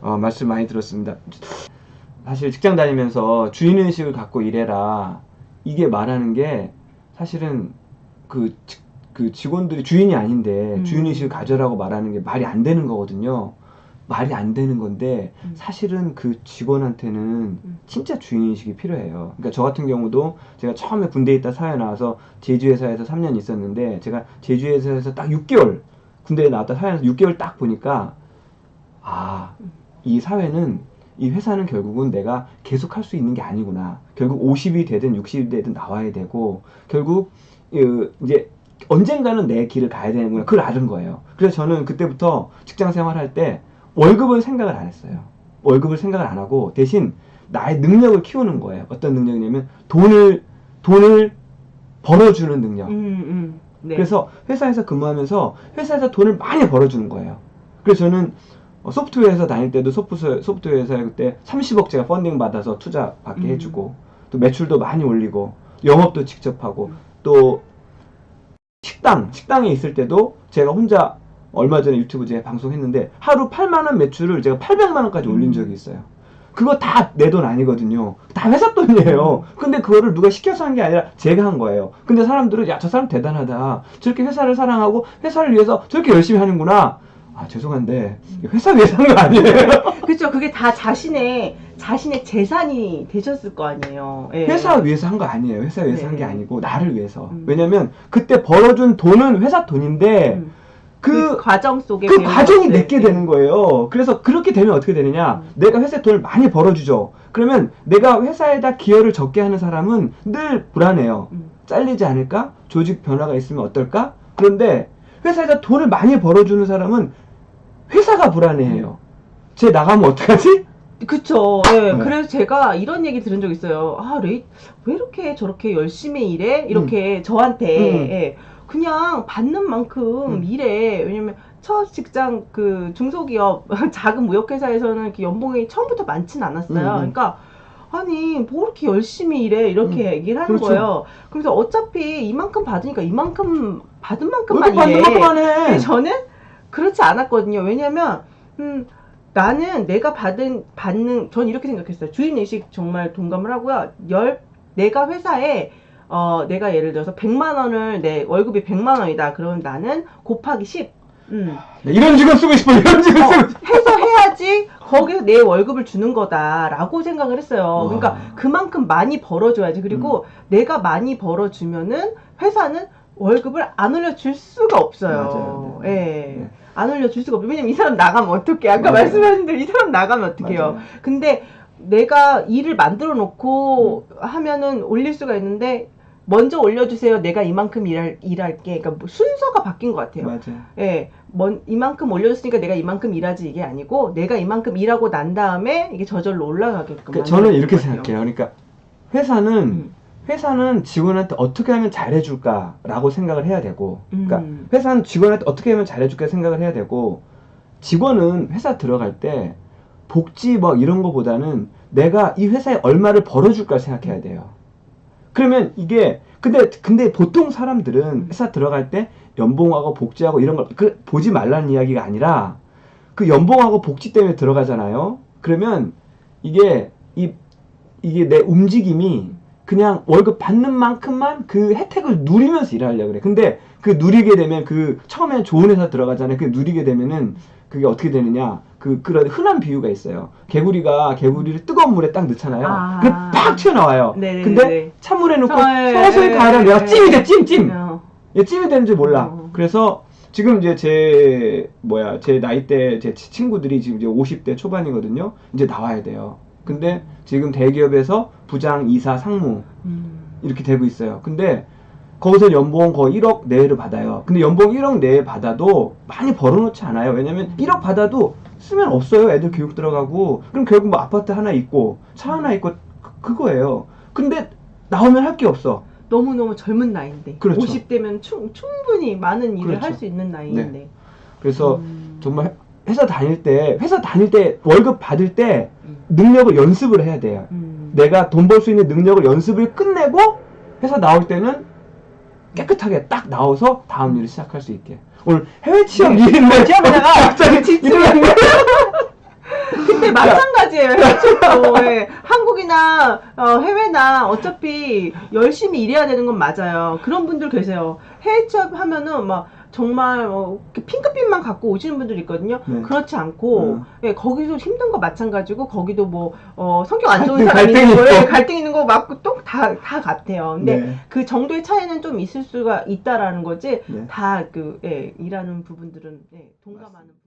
어, 말씀 많이 들었습니다. 사실 직장 다니면서 주인의식을 갖고 일해라. 이게 말하는 게 사실은 그, 직- 그 직원들이 주인이 아닌데 음. 주인의식을 가져라고 말하는 게 말이 안 되는 거거든요. 말이 안 되는 건데 음. 사실은 그 직원한테는 음. 진짜 주인의식이 필요해요. 그러니까 저 같은 경우도 제가 처음에 군대에 있다 사회 나와서 제주회사에서 3년 있었는데 제가 제주회사에서 딱 6개월 군대에 나왔다 사회 나와서 6개월 딱 보니까 아, 이 사회는 이 회사는 결국은 내가 계속 할 수 있는 게 아니구나. 결국 50이 되든 60이 되든 나와야 되고 결국 그 이제 언젠가는 내 길을 가야 되는구나. 그걸 알은 거예요. 그래서 저는 그때부터 직장 생활할 때 월급을 생각을 안 했어요. 월급을 생각을 안 하고 대신 나의 능력을 키우는 거예요. 어떤 능력이냐면 돈을 돈을 벌어주는 능력. 음, 음. 네. 그래서 회사에서 근무하면서 회사에서 돈을 많이 벌어주는 거예요. 그래서 저는 어, 소프트웨어에서 다닐 때도 소프트, 소프트웨어 회사에 그때 30억 제가 펀딩 받아서 투자 받게 음. 해주고 또 매출도 많이 올리고 영업도 직접 하고 음. 또 식당 식당에 있을 때도 제가 혼자 얼마 전에 유튜브 제가 방송했는데 하루 8만 원 매출을 제가 800만 원까지 올린 음. 적이 있어요. 그거 다 내 돈 아니거든요. 다 회사 돈이에요. 근데 그거를 누가 시켜서 한 게 아니라 제가 한 거예요. 근데 사람들은 야 저 사람 대단하다. 저렇게 회사를 사랑하고 회사를 위해서 저렇게 열심히 하는구나. 아 죄송한데 회사 한거 아니에요. 그렇죠. 그게 다 자신의 자신의 재산이 되셨을 거 아니에요. 예. 회사 위해서 한 거 아니에요. 회사 위해서 네. 한 게 아니고 나를 위해서. 음. 왜냐면 그때 벌어준 돈은 회사 돈인데 음. 그 과정 속에 그 배운 과정이 것들. 내게 되는 거예요. 그래서 그렇게 되면 어떻게 되느냐? 음. 내가 회사에 돈을 많이 벌어주죠. 그러면 내가 회사에다 기여를 적게 하는 사람은 늘 불안해요. 음. 잘리지 않을까? 조직 변화가 있으면 어떨까? 그런데 회사에다 돈을 많이 벌어주는 사람은 회사가 불안해해요. 쟤 나가면 어떡하지? 그쵸. 예. 네. 그래서 제가 이런 얘기 들은 적 있어요. 아, 레이, 왜 이렇게 저렇게 열심히 일해? 이렇게 저한테. 음. 예. 그냥 받는 만큼 음. 일해. 왜냐면 첫 직장 그 중소기업 작은 무역회사에서는 이렇게 연봉이 처음부터 많진 않았어요. 음, 음. 그러니까 아니 뭐 이렇게 열심히 일해 이렇게 음. 얘기를 하는 그렇죠. 거예요. 그래서 어차피 이만큼 받으니까 이만큼 받은 만큼만 받는 일해. 것만 해. 근데 저는 그렇지 않았거든요. 왜냐면 음, 나는 내가 받은 받는 전 이렇게 생각했어요. 주인 의식 정말 동감을 하고요. 열 내가 회사에 어 내가 예를 들어서 100만 원을 내 월급이 100만 원이다. 그러면 나는 곱하기 10. 음. 네, 이런 직원 쓰고 싶어. 이런 직원 어, 쓰고 싶어. 거기서 내 월급을 주는 거다라고 생각을 했어요. 와. 그러니까 그만큼 많이 벌어줘야지. 그리고 내가 많이 벌어주면은 회사는 월급을 안 올려줄 수가 없어요. 맞아요. 네. 예. 네. 안 올려줄 수가 없어요. 왜냐면 이 사람 나가면 어떡해. 아까 맞아요. 말씀하신 대로 이 사람 나가면 어떡해요. 맞아요. 근데 내가 일을 만들어 놓고 음. 하면은 올릴 수가 있는데 먼저 올려주세요. 내가 이만큼 일할, 일할게. 그러니까 뭐 순서가 바뀐 것 같아요. 맞아요. 예, 먼, 이만큼 올려줬으니까 내가 이만큼 일하지 이게 아니고 내가 이만큼 일하고 난 다음에 이게 저절로 올라가게끔. 그러니까 저는 이렇게. 생각해요. 그러니까 회사는 음. 회사는 직원한테 어떻게 하면 잘해줄까라고 생각을 해야 되고, 그러니까 음. 회사는 직원한테 어떻게 하면 잘해줄까 생각을 해야 되고, 직원은 회사 들어갈 때 복지 뭐 이런 거보다는 내가 이 회사에 얼마를 벌어줄까 생각해야 돼요. 그러면 이게 근데 근데 보통 사람들은 회사 들어갈 때 연봉하고 복지하고 이런 걸 그 보지 말라는 이야기가 아니라 그 연봉하고 복지 때문에 들어가잖아요. 그러면 이게 이 이게 내 움직임이 그냥 월급 받는 만큼만 그 혜택을 누리면서 일하려고 그래. 근데 그 누리게 되면 그 처음에 좋은 회사 들어가잖아요. 그 누리게 되면은 그게 어떻게 되느냐. 그 그런 흔한 비유가 있어요. 개구리가 개구리를 뜨거운 물에 딱 넣잖아요. 아. 그럼 팍 튀어나와요. 네네네네. 근데 찬물에 넣고 저- 서서히 예, 가면 내가 예, 찜이 돼, 찜, 찜. 어. 얘 찜이 되는지 몰라. 어. 그래서 지금 이제 제 뭐야 제 나이 때 제 친구들이 지금 이제 50대 초반이거든요. 이제 나와야 돼요. 근데 지금 대기업에서 부장, 이사, 상무 음. 이렇게 되고 있어요. 근데 거기서 연봉 거의 1억 내외를 받아요. 근데 연봉 1억 내외 받아도 많이 벌어놓지 않아요. 왜냐면 1억 받아도 쓰면 없어요. 애들 교육 들어가고 그럼 결국 뭐 아파트 하나 있고 차 하나 있고 그- 그거예요. 근데 나오면 할 게 없어. 너무너무 젊은 나이인데. 그렇죠. 50대면 충, 충분히 많은 일을 그렇죠. 할수 있는 나이인데. 그래서 음. 정말 회사 다닐 때 회사 다닐 때 월급 받을 때 음. 능력을 연습을 해야 돼요. 음. 내가 돈 벌 수 있는 능력을 연습을 끝내고 회사 나올 때는 깨끗하게 딱 나와서 다음 일을 시작할 수 있게. 오늘 해외 취업 네. 일인데 취업하다가 갑자기 거야. 네, 마찬가지예요. 해외도 예. 한국이나 어, 해외나 어차피 열심히 일해야 되는 건 맞아요. 그런 분들 계세요. 해외 취업 하면은 막 정말 어, 이렇게 핑크빛만 갖고 오시는 분들 있거든요. 네. 그렇지 않고 음. 예, 거기도 힘든 거 마찬가지고 거기도 뭐 어, 성격 안 좋은 갈등, 사람이 갈등이 있는 있고. 갈등 있는 거 맞고 또다다 같아요. 근데 네. 그 정도의 차이는 좀 있을 수가 있다라는 거지 네. 다그 예, 일하는 부분들은 예, 동감하는 부분.